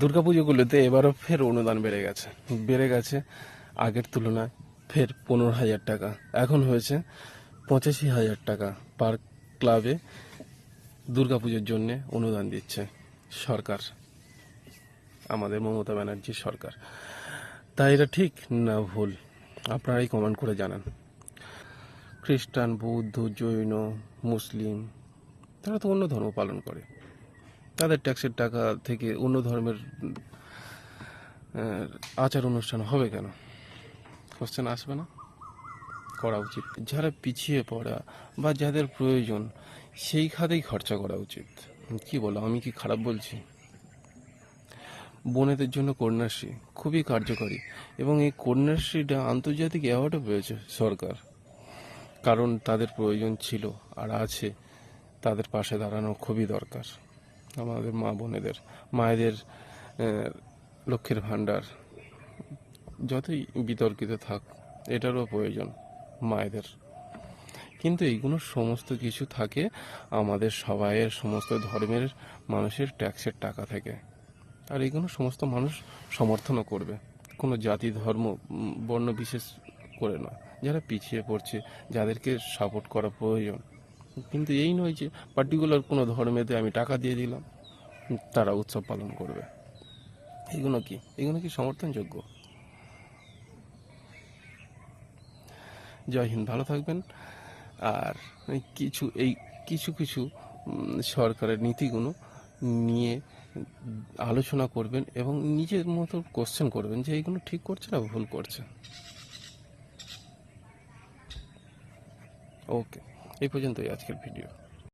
দুর্গাপুজোগুলোতে এবারও ফের অনুদান বেড়ে গেছে। বেড়ে গেছে আগের তুলনায় ফের পনেরো হাজার টাকা। এখন হয়েছে পঁচাশি হাজার টাকা পার ক্লাবে দুর্গাপুজোর জন্য অনুদান দিচ্ছে সরকার, আমাদের মমতা ব্যানার্জির সরকার। তাই এটা ঠিক না ভুল? আপনারাই কমেন্ট করে জানান। খ্রিস্টান, বৌদ্ধ, জৈন, মুসলিম, তারা তো অন্য ধর্ম পালন করে। তাদের ট্যাক্সের টাকা থেকে অন্য ধর্মের আচার অনুষ্ঠান হবে কেন? কোশ্চেন আসবে না? করা উচিত। যারা পিছিয়ে পড়া বা যাদের প্রয়োজন, সেই খাতেই খরচা করা উচিত। কি বলো, আমি কি খারাপ বলছি? বোনেদের জন্য কন্যাশ্রী খুবই কার্যকরী এবং এই কন্যাশ্রীটা আন্তর্জাতিক অ্যাওয়ার্ডও পেয়েছে সরকার। কারণ তাদের প্রয়োজন ছিল আর আছে, তাদের পাশে দাঁড়ানো খুবই দরকার। আমাদের মা বোনেদের, মায়েদের লক্ষ্মীর ভাণ্ডার, যতই বিতর্কিত থাক, এটারও প্রয়োজন মায়েদের। কিন্তু এইগুলো সমস্ত কিছু থাকে আমাদের সবাইয়ের সমস্ত ধর্মের মানুষের ট্যাক্সের টাকা থেকে। আর এইগুলো সমস্ত মানুষ সমর্থনও করবে। কোনো জাতি, ধর্ম বর্ণ বিশেষ করে না যারা পিছিয়ে পড়ছে, যাদেরকে সাপোর্ট করা প্রয়োজন। কিন্তু এই নয় যে পার্টিকুলার কোনো ধর্মেতে আমি টাকা দিয়ে দিলাম, তারা উৎসব পালন করবে। এগুলো কি? এগুলো কি সমর্থনযোগ্য? জয় হিন্দ, ভালো থাকবেন। আর কিছু, এই কিছু কিছু সরকারের নীতিগুলো নিয়ে আলোচনা করবেন এবং নিজের মতো কোশ্চেন করবেন যে এইগুলো ঠিক করছে না ভুল করছে। ওকে এই পর্যন্তই আজকের ভিডিও।